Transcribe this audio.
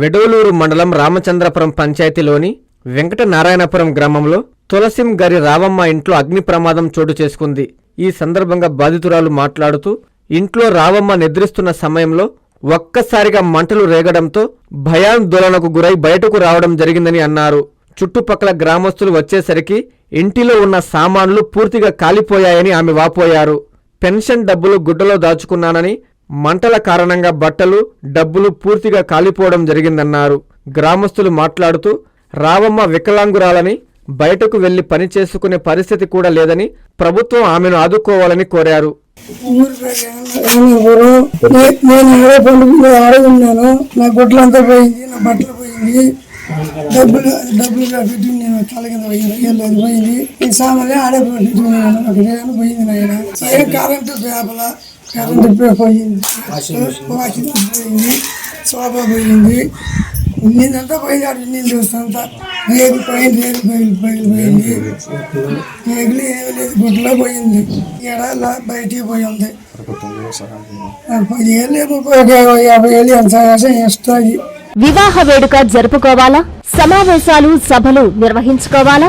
వెడవలూరు మండలం రామచంద్రపురం పంచాయతీలోని వెంకట నారాయణపురం గ్రామంలో తులసిం గారి రావమ్మ ఇంట్లో అగ్ని ప్రమాదం చోటు చేసుకుంది. ఈ సందర్భంగా బాధితురాలు మాట్లాడుతూ ఇంట్లో రావమ్మ నిద్రిస్తున్న సమయంలో ఒక్కసారిగా మంటలు రేగడంతో భయాందోళనకు గురై బయటకు రావడం జరిగిందని అన్నారు. చుట్టుపక్కల గ్రామస్తులు వచ్చేసరికి ఇంటిలో ఉన్న సామాన్లు పూర్తిగా కాలిపోయాయని ఆమె వాపోయారు. పెన్షన్ డబ్బులు గుడ్డలో దాచుకున్నానని మంటల కారణంగా బట్టలు డబ్బులు పూర్తిగా కాలిపోవడం జరిగిందన్నారు. గ్రామస్తులు మాట్లాడుతూ రావమ్మ వికలాంగురాలని బయటకు వెళ్ళి పని చేసుకునే పరిస్థితి కూడా లేదని ప్రభుత్వం ఆమెను ఆదుకోవాలని కోరారు. నేను పండుగ నా గుడ్లంతా పోయింది నా బట్టలు పోయింది. డబ్బులు డబ్బులు పెట్టి నేను తల కింద పోయింది అది పోయింది. ఈ సామాన్లు ఆడే పోయింది నాయన. ఏ కరెంటు పేపల కరెంటు పోయింది వాషింగ్ పోయింది. సోఫా పోయింది. నిన్నంతా పోయింది ఆడు నీళ్ళు చూస్తాంతా రేగు పోయింది రేగు పైలు పైలు పోయింది రేగులు ఏమి లేదు గుడ్లో పోయింది. ఎడ బయటికి పోయింది. యాభై ఎంత ఇస్తుంది వివాహ వేడుక జరుపుకోవాలా? సమావేశాలు సభలు నిర్వహించుకోవాలా?